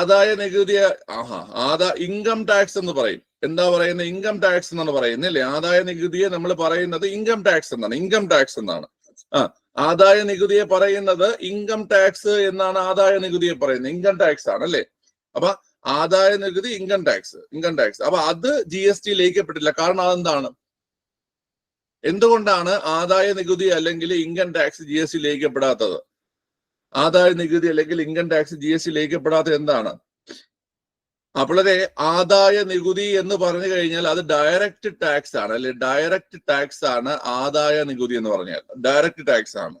ആദായ നികുതിയെ ആഹാ ആദാ ഇൻകം ടാക്സ് എന്ന് പറയും. എന്താ പറയുന്നത്? ഇൻകം ടാക്സ് എന്നാണ് പറയുന്നത് അല്ലേ? ആദായ നികുതിയെ നമ്മൾ പറയുന്നത് ഇൻകം ടാക്സ് എന്നാണ്. ഇൻകം ടാക്സ് എന്നാണ്. ആ ആദായ നികുതിയെ പറയുന്നത് ഇൻകം ടാക്സ് എന്നാണ് ആദായ നികുതിയെ പറയുന്നത്. ഇൻകം ടാക്സ് ആണ് അല്ലേ? അപ്പൊ ആദായ നികുതി ഇൻകം ടാക്സ് ഇൻകം ടാക്സ് അപ്പൊ അത് ജി എസ് ടി ലയിക്കപ്പെട്ടില്ല കാരണം അതെന്താണ്? എന്തുകൊണ്ടാണ് ആദായ നികുതി അല്ലെങ്കിൽ income tax G S T ലയിക്കപ്പെടാത്തത്? ആദായ നികുതി അല്ലെങ്കിൽ income tax G S T ലയിക്കപ്പെടാത്തത് എന്താണ്? അപ്പോഴേ ആദായ നികുതി എന്ന് പറഞ്ഞു കഴിഞ്ഞാൽ അത് ഡയറക്റ്റ് ടാക്സ് ആണ്. അല്ലെ ഡയറക്റ്റ് ടാക്സ് ആണ് ആദായ നികുതി എന്ന് പറഞ്ഞാൽ. ഡയറക്റ്റ് ടാക്സ് ആണ്.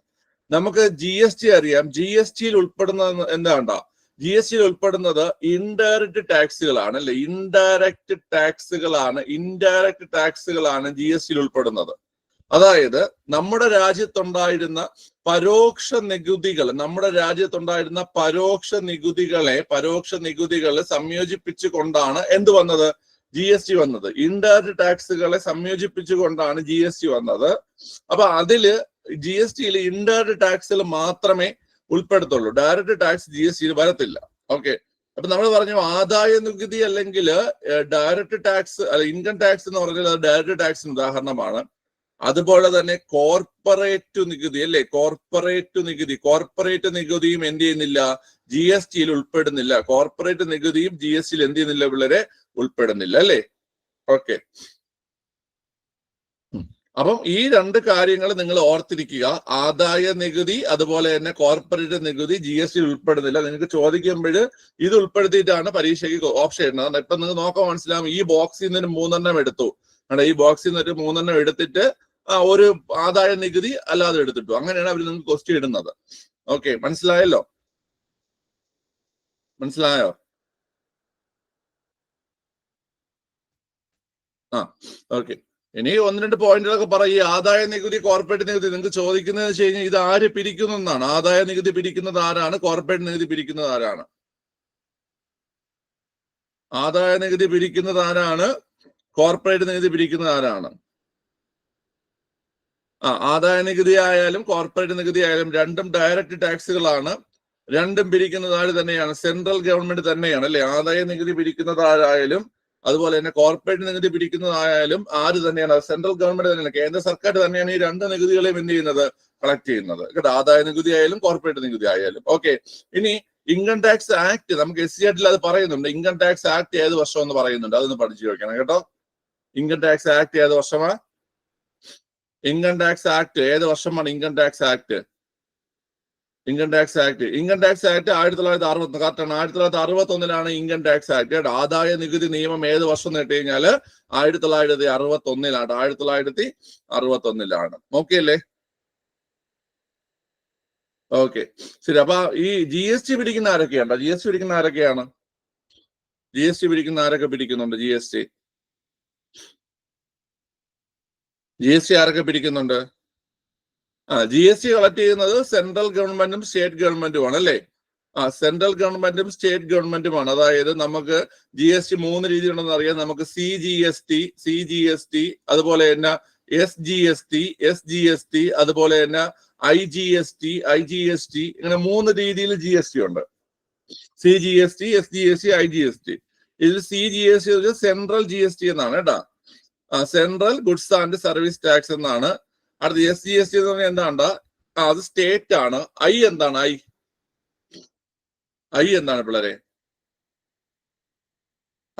നമുക്ക് ജി എസ് ടി അറിയാം. ജി എസ് ടിയിൽ ഉൾപ്പെടുന്ന എന്താണ്ട? ജി എസ് ടിയിൽ ഉൾപ്പെടുന്നത് ഇൻഡയറക്റ്റ് ടാക്സുകളാണ് അല്ലെ ഇൻഡയറക്റ്റ് ടാക്സുകളാണ് ഇൻഡയറക്റ്റ് ടാക്സുകളാണ് ജി എസ് ടിയിൽ ഉൾപ്പെടുന്നത്. അതായത് നമ്മുടെ രാജ്യത്തുണ്ടായിരുന്ന പരോക്ഷ നികുതികൾ നമ്മുടെ രാജ്യത്തുണ്ടായിരുന്ന പരോക്ഷ നികുതികളെ പരോക്ഷ നികുതികളെ സംയോജിപ്പിച്ചു കൊണ്ടാണ് എന്ത് വന്നത്? ജി എസ് ടി വന്നത്. ഇൻഡയറക്ട് ടാക്സുകളെ സംയോജിപ്പിച്ചുകൊണ്ടാണ് ജി എസ് ടി വന്നത്. അപ്പൊ അതിൽ ജി എസ് ടിയിൽ ഇൻഡയറക്ട് ടാക്സിൽ മാത്രമേ ഉൾപ്പെടുത്തുള്ളൂ. ഡയറക്ട് ടാക്സ് ജി എസ് ടിയിൽ വരത്തില്ല. ഓക്കെ. അപ്പൊ നമ്മൾ പറഞ്ഞു ആദായ നികുതി അല്ലെങ്കിൽ ഡയറക്ട് ടാക്സ് അല്ല ഇൻകം ടാക്സ് എന്ന് പറഞ്ഞാൽ അത് ഡയറക്ട് ടാക്സിന് ഉദാഹരണമാണ്. അതുപോലെ തന്നെ കോർപ്പറേറ്റ് നികുതി അല്ലെ? കോർപ്പറേറ്റ് നികുതി കോർപ്പറേറ്റ് നികുതിയും എന്ത് ചെയ്യുന്നില്ല? ജി എസ് ടിയിൽ ഉൾപ്പെടുന്നില്ല. കോർപ്പറേറ്റ് നികുതിയും ജി എസ് ടിയിൽ എന്ത് ചെയ്യുന്നില്ല പിള്ളേരെ? ഉൾപ്പെടുന്നില്ല അല്ലെ? ഓക്കെ അപ്പം ഈ രണ്ട് കാര്യങ്ങൾ നിങ്ങൾ ഓർത്തിരിക്കുക. ആദായ നികുതി അതുപോലെ തന്നെ കോർപ്പറേറ്റ് നികുതി ജി എസ് ടി ഉൾപ്പെടുന്നില്ല. നിങ്ങൾക്ക് ചോദിക്കുമ്പോൾ ഇത് ഉൾപ്പെടുത്തിയിട്ടാണ് പരീക്ഷയ്ക്ക് ഓപ്ഷൻ ഇടുന്നത്. ഇപ്പൊ നിങ്ങൾക്ക് നോക്കാൻ മനസ്സിലാവും. ഈ ബോക്സിൽ നിന്ന് മൂന്നെണ്ണം എടുത്തു. ഈ ബോക്സിൽ നിന്ന് ഒരു മൂന്നെണ്ണം എടുത്തിട്ട് ഒരു ആദായ നികുതി അല്ലാതെ എടുത്തിട്ടു. അങ്ങനെയാണ് അവർ നിങ്ങൾക്ക് ക്വസ്റ്റ്യൻ ഇടുന്നത്. ഓക്കെ മനസ്സിലായല്ലോ? മനസ്സിലായോ? ആ ഓക്കെ ഇനി ഒന്ന് രണ്ട് പോയിന്റുകളൊക്കെ പറയും. ഈ ആദായ നികുതി കോർപ്പറേറ്റ് നികുതി നിങ്ങൾക്ക് ചോദിക്കുന്നത് വെച്ച് കഴിഞ്ഞാൽ ഇത് ആര് പിരിക്കുന്നു എന്നാണ്. ആദായ നികുതി പിരിക്കുന്നത് ആരാണ്? കോർപ്പറേറ്റ് നികുതി പിരിക്കുന്നത് ആരാണ്? ആദായ നികുതി പിരിക്കുന്നത് ആരാണ്? കോർപ്പറേറ്റ് നികുതി പിരിക്കുന്നത് ആരാണ്? ആദായ നികുതി ആയാലും കോർപ്പറേറ്റ് നികുതി ആയാലും രണ്ടും ഡയറക്റ്റ് ടാക്സുകളാണ് രണ്ടും പിരിക്കുന്നത് ആര് തന്നെയാണ്? സെൻട്രൽ ഗവൺമെന്റ് തന്നെയാണ് അല്ലെ? ആദായ നികുതി പിരിക്കുന്നത് ആരായാലും അതുപോലെ തന്നെ കോർപ്പറേറ്റ് നികുതി പിരിക്കുന്നതായാലും ആര് തന്നെയാണ്? സെൻട്രൽ ഗവൺമെന്റ് തന്നെയാണ് കേന്ദ്ര സർക്കാർ തന്നെയാണ് ഈ രണ്ട് നികുതികളെയും എന്ത് ചെയ്യുന്നത്? കളക്ട് ചെയ്യുന്നത്. കേട്ടോ? ആദായ നികുതി ആയാലും കോർപ്പറേറ്റ് നികുതി ആയാലും. ഓക്കെ ഇനി ഇൻകം ടാക്സ് ആക്ട് നമുക്ക് എസ് സി ആർട്ടിൽ അത് പറയുന്നുണ്ട്. ഇൻകം ടാക്സ് ആക്ട് ഏത് വർഷം എന്ന് പറയുന്നുണ്ട്. അതൊന്ന് പഠിച്ചു വെക്കണം കേട്ടോ. ഇൻകം ടാക്സ് ആക്ട് ഏത് വർഷമാ? ഇൻകം ടാക്സ് ആക്ട് ഏത് വർഷമാണ് income tax act income tax act income tax act ആയിരത്തി തൊള്ളായിരത്തി അറുപത്തി കറക്റ്റാണ് ആയിരത്തി തൊള്ളായിരത്തി അറുപത്തി ഒന്നിലാണ് ഇൻകം ടാക്സ് ആക്ട് കേട്ടോ? ആദായ നികുതി നിയമം ഏത് വർഷം എന്ന് കേട്ട് കഴിഞ്ഞാൽ ആയിരത്തി തൊള്ളായിരത്തി അറുപത്തി ഒന്നിലാണ് ആയിരത്തി തൊള്ളായിരത്തി അറുപത്തി ഒന്നിലാണ് ഓക്കെ. അല്ലേ ഓക്കെ ശരി. അപ്പൊ ഈ ജി എസ് ടി പിടിക്കുന്ന ആരൊക്കെയാണ് ജി എസ് ടി പിടിക്കുന്ന ആരൊക്കെയാണ്? ജി എസ് ടി പിടിക്കുന്ന ആരൊക്കെ പിടിക്കുന്നുണ്ട്? G S T G S T ആരൊക്കെ പിടിക്കുന്നുണ്ട് ആ ജി എസ് ടി കളക്ട് ചെയ്യുന്നത് സെൻട്രൽ ഗവൺമെന്റും സ്റ്റേറ്റ് ഗവൺമെന്റുമാണ് അല്ലേ ആ സെൻട്രൽ ഗവൺമെന്റും സ്റ്റേറ്റ് ഗവൺമെന്റുമാണ് അതായത് നമുക്ക് ജി എസ് ടി മൂന്ന് രീതിയുണ്ടെന്ന് അറിയാം നമുക്ക് C G S T C G S T അതുപോലെ തന്നെ S G S T S G S T അതുപോലെ തന്നെ I G S T I G S T ഇങ്ങനെ മൂന്ന് രീതിയിൽ ജി എസ് ടി ഉണ്ട് C G S T S G S T I G S T ഇതിൽ C G S T central G S T എന്നാണ് കേട്ടാ central goods and service tax എന്നാണ്. അടുത്ത എസ് ജി എസ് ടി എന്ന് പറഞ്ഞാൽ എന്താണ്ട? അത് സ്റ്റേറ്റ് ആണ്. ഐ എന്താണ്? ഐ ഐ എന്താണ് പിള്ളേരെ?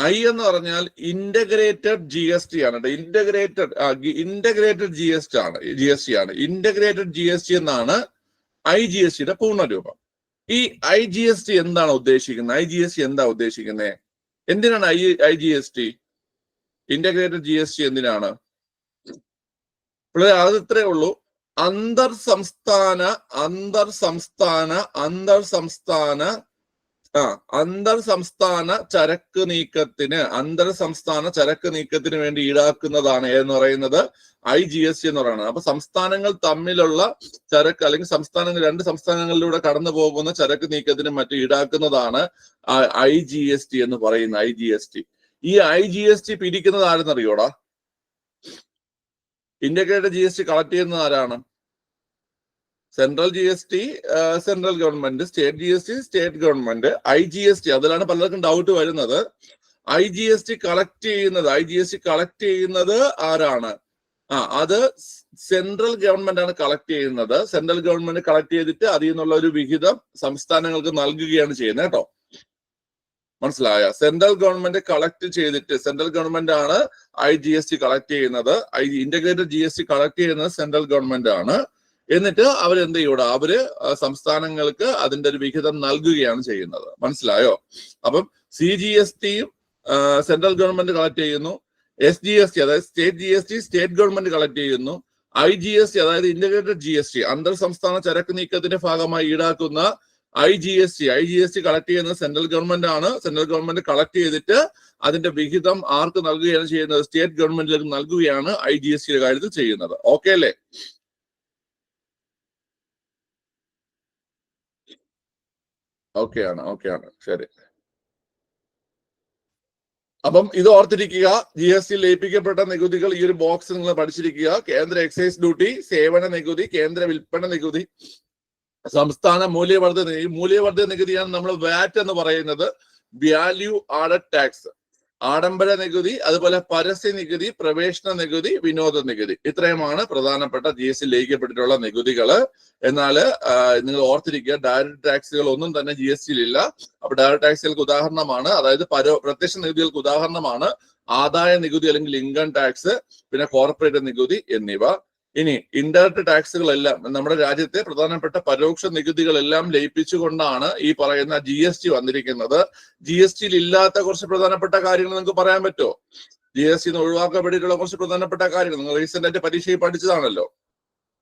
ഐ എന്ന് പറഞ്ഞാൽ ഇന്റഗ്രേറ്റഡ് ജി എസ് ടി ആണ് integrated integrated G S T ആണ്. ജി എസ് ടി ആണ്. ഇന്റഗ്രേറ്റഡ് ജി എസ് ടി എന്നാണ് ഐ ജി എസ് ടിയുടെ പൂർണരൂപം. ഈ ഐ ജി എസ് ടി എന്താണ് ഉദ്ദേശിക്കുന്നത്? ഐ ജി എസ് ടി എന്താ ഉദ്ദേശിക്കുന്നത്? എന്തിനാണ് I I G S T integrated G S T എന്തിനാണ്? അത് ഇത്രേ ഉള്ളൂ. അന്തർ സംസ്ഥാന അന്തർ സംസ്ഥാന അന്തർ സംസ്ഥാന ആ അന്തർ സംസ്ഥാന ചരക്ക് നീക്കത്തിന് അന്തർ സംസ്ഥാന ചരക്ക് നീക്കത്തിന് വേണ്ടി ഈടാക്കുന്നതാണ് എന്ന് പറയുന്നത്? ഐ ജി എസ് ടി എന്ന് പറയുന്നത്. അപ്പൊ സംസ്ഥാനങ്ങൾ തമ്മിലുള്ള ചരക്ക് അല്ലെങ്കിൽ സംസ്ഥാനങ്ങൾ രണ്ട് സംസ്ഥാനങ്ങളിലൂടെ കടന്നു പോകുന്ന ചരക്ക് നീക്കത്തിന് മറ്റു ഈടാക്കുന്നതാണ് ഐ ജി എസ് ടി എന്ന് പറയുന്ന ഐ ജി എസ് ടി. ഈ ഐ ജി എസ് ടി പിരിക്കുന്നത് ആരെന്നറിയോടാ? ഇന്ത്യക്കാരുടെ ജി എസ് ടി കളക്ട് ചെയ്യുന്നത് ആരാണ്? Central G S T central government state G S T state government I G S T അതിലാണ് പലർക്കും ഡൗട്ട് വരുന്നത്. I G S T collect ചെയ്യുന്നത് I G S T collect ചെയ്യുന്നത് ആരാണ്? ആ അത് സെൻട്രൽ ഗവൺമെന്റ് ആണ് കളക്ട് ചെയ്യുന്നത്. സെൻട്രൽ ഗവൺമെന്റ് കളക്ട് ചെയ്തിട്ട് അതിൽ നിന്നുള്ള ഒരു വിഹിതം സംസ്ഥാനങ്ങൾക്ക് നൽകുകയാണ് ചെയ്യുന്നത് കേട്ടോ. മനസ്സിലായ? സെൻട്രൽ ഗവൺമെന്റ് കളക്ട് ചെയ്തിട്ട് സെൻട്രൽ ഗവൺമെന്റ് ആണ് I G S T collect ചെയ്യുന്നത്. I integrated G S T collect ചെയ്യുന്നത് സെൻട്രൽ ഗവൺമെന്റ് ആണ്. എന്നിട്ട് അവരെന്ത് ചെയ്യൂടെ? അവർ സംസ്ഥാനങ്ങൾക്ക് അതിന്റെ ഒരു വിഹിതം നൽകുകയാണ് ചെയ്യുന്നത്. മനസ്സിലായോ? അപ്പം സി ജി എസ് ടിയും സെൻട്രൽ ഗവൺമെന്റ് കളക്ട് ചെയ്യുന്നു. എസ് ജി എസ് ടി അതായത് state G S T state government collect ചെയ്യുന്നു. ഐ ജി എസ് ടി അതായത് ഇന്റഗ്രേറ്റഡ് ജി എസ് ടി അന്തർ സംസ്ഥാന ചരക്ക് നീക്കത്തിന്റെ ഭാഗമായി ഈടാക്കുന്ന I G S T I G S T collect ചെയ്യുന്നത് സെൻട്രൽ ഗവൺമെന്റ് ആണ്. സെൻട്രൽ ഗവൺമെന്റ് കളക്ട് ചെയ്തിട്ട് അതിന്റെ വിഹിതം ആർക്ക് നൽകുകയാണ് ചെയ്യുന്നത്? സ്റ്റേറ്റ് ഗവൺമെന്റിലേക്ക് നൽകുകയാണ് ഐ ജി എസ് ടിയുടെ കാര്യത്തിൽ ചെയ്യുന്നത്. ഓക്കെ അല്ലേ? ഓക്കെ ആണ് ഓക്കെ ആണ്. ശരി. അപ്പം ഇത് ഓർത്തിരിക്കുക ജി എസ് ടി ലയിപ്പിക്കപ്പെട്ട നികുതികൾ ഈ ഒരു ബോക്സ് നിങ്ങൾ പഠിച്ചിരിക്കുക. കേന്ദ്ര എക്സൈസ് ഡ്യൂട്ടി സേവന നികുതി കേന്ദ്ര വിൽപ്പന നികുതി. സംസ്ഥാന മൂല്യവർദ്ധിത ഈ മൂല്യവർദ്ധിത നികുതിയാണ് നമ്മൾ വാറ്റ് എന്ന് പറയുന്നത്. വാല്യൂ ആഡഡ് ടാക്സ് ആഡംബര നികുതി അതുപോലെ പരസ്യ നികുതി പ്രവേശന നികുതി വിനോദ നികുതി. ഇത്രയുമാണ് പ്രധാനപ്പെട്ട ജി എസ് ടി ലയിക്കപ്പെട്ടിട്ടുള്ള നികുതികൾ. എന്നാൽ നിങ്ങൾ ഓർത്തിരിക്കുക ഡയറക്ട് ടാക്സുകൾ ഒന്നും തന്നെ ജി എസ് ടിയിലില്ല അപ്പൊ ഡയറക്ട് ടാക്സുകൾക്ക് ഉദാഹരണമാണ്. അതായത് പരോ പ്രത്യക്ഷ നികുതികൾക്ക് ഉദാഹരണമാണ്. ആദായ നികുതി അല്ലെങ്കിൽ ഇൻകം ടാക്സ് പിന്നെ കോർപ്പറേറ്റ് നികുതി എന്നിവ. ഇനി ഇൻഡയറക്ട് ടാക്സുകളെല്ലാം നമ്മുടെ രാജ്യത്തെ പ്രധാനപ്പെട്ട പരോക്ഷ നികുതികളെല്ലാം ലയിപ്പിച്ചുകൊണ്ടാണ് ഈ പറയുന്ന ജി എസ് ടി വന്നിരിക്കുന്നത്. ജി എസ് ടിയിൽ ഇല്ലാത്ത കുറച്ച് പ്രധാനപ്പെട്ട കാര്യങ്ങൾ നിങ്ങൾക്ക് പറയാൻ പറ്റുമോ? ജി എസ് ടി ഒഴിവാക്കപ്പെട്ടിട്ടുള്ള കുറച്ച് പ്രധാനപ്പെട്ട കാര്യങ്ങൾ നിങ്ങൾ റീസെന്റ് ആയിട്ട് പരീക്ഷയിൽ പഠിച്ചതാണല്ലോ.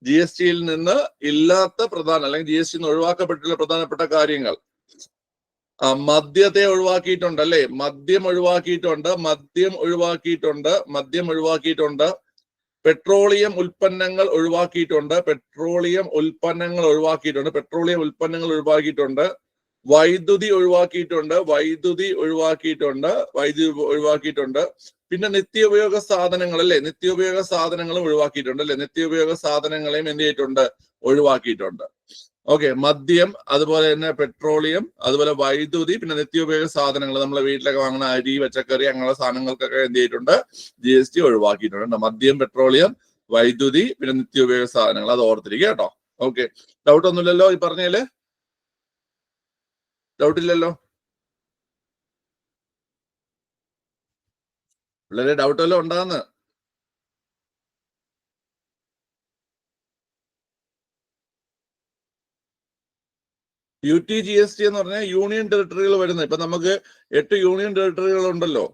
ജി എസ് ടിയിൽ നിന്ന് ഇല്ലാത്ത പ്രധാന അല്ലെങ്കിൽ ജി എസ് ടി ഒഴിവാക്കപ്പെട്ടിട്ടുള്ള പ്രധാനപ്പെട്ട കാര്യങ്ങൾ. മദ്യത്തെ ഒഴിവാക്കിയിട്ടുണ്ട് അല്ലെ? മദ്യം ഒഴിവാക്കിയിട്ടുണ്ട് മദ്യം ഒഴിവാക്കിയിട്ടുണ്ട് മദ്യം ഒഴിവാക്കിയിട്ടുണ്ട്. പെട്രോളിയം ഉൽപ്പന്നങ്ങൾ ഒഴിവാക്കിയിട്ടുണ്ട്. പെട്രോളിയം ഉൽപ്പന്നങ്ങൾ ഒഴിവാക്കിയിട്ടുണ്ട്. പെട്രോളിയം ഉൽപ്പന്നങ്ങൾ ഒഴിവാക്കിയിട്ടുണ്ട്. വൈദ്യുതി ഒഴിവാക്കിയിട്ടുണ്ട്. വൈദ്യുതി ഒഴിവാക്കിയിട്ടുണ്ട്. വൈദ്യുതി ഒഴിവാക്കിയിട്ടുണ്ട്. പിന്നെ നിത്യോപയോഗ സാധനങ്ങൾ അല്ലെ? നിത്യോപയോഗ സാധനങ്ങളും ഒഴിവാക്കിയിട്ടുണ്ട് അല്ലെ? നിത്യോപയോഗ സാധനങ്ങളെയും എന്ത് ചെയ്തിട്ടുണ്ട്? ഒഴിവാക്കിയിട്ടുണ്ട്. ഓക്കെ മദ്യം അതുപോലെ തന്നെ പെട്രോളിയം അതുപോലെ വൈദ്യുതി പിന്നെ നിത്യോപയോഗ സാധനങ്ങൾ. നമ്മളെ വീട്ടിലൊക്കെ വാങ്ങുന്ന അരി പച്ചക്കറി അങ്ങനെയുള്ള സാധനങ്ങൾക്കൊക്കെ എന്ത് ചെയ്തിട്ടുണ്ട്? ജി എസ് ടി ഒഴിവാക്കിയിട്ടുണ്ട് മദ്യം പെട്രോളിയം വൈദ്യുതി പിന്നെ നിത്യോപയോഗ സാധനങ്ങൾ. അത് ഓർത്തിരിക്കുക കേട്ടോ. ഓക്കെ ഡൗട്ട് ഒന്നുമില്ലല്ലോ ഈ പറഞ്ഞേൽ ഡൗട്ട് ഇല്ലല്ലോ? പിള്ളേരെ ഡൗട്ട് വല്ലതും ഉണ്ടാകുന്ന U T G S T എന്ന് പറഞ്ഞാൽ യൂണിയൻ ടെറിട്ടറികൾ വരുന്നത്. ഇപ്പൊ നമുക്ക് എട്ട് യൂണിയൻ ടെറിട്ടറികൾ ഉണ്ടല്ലോ.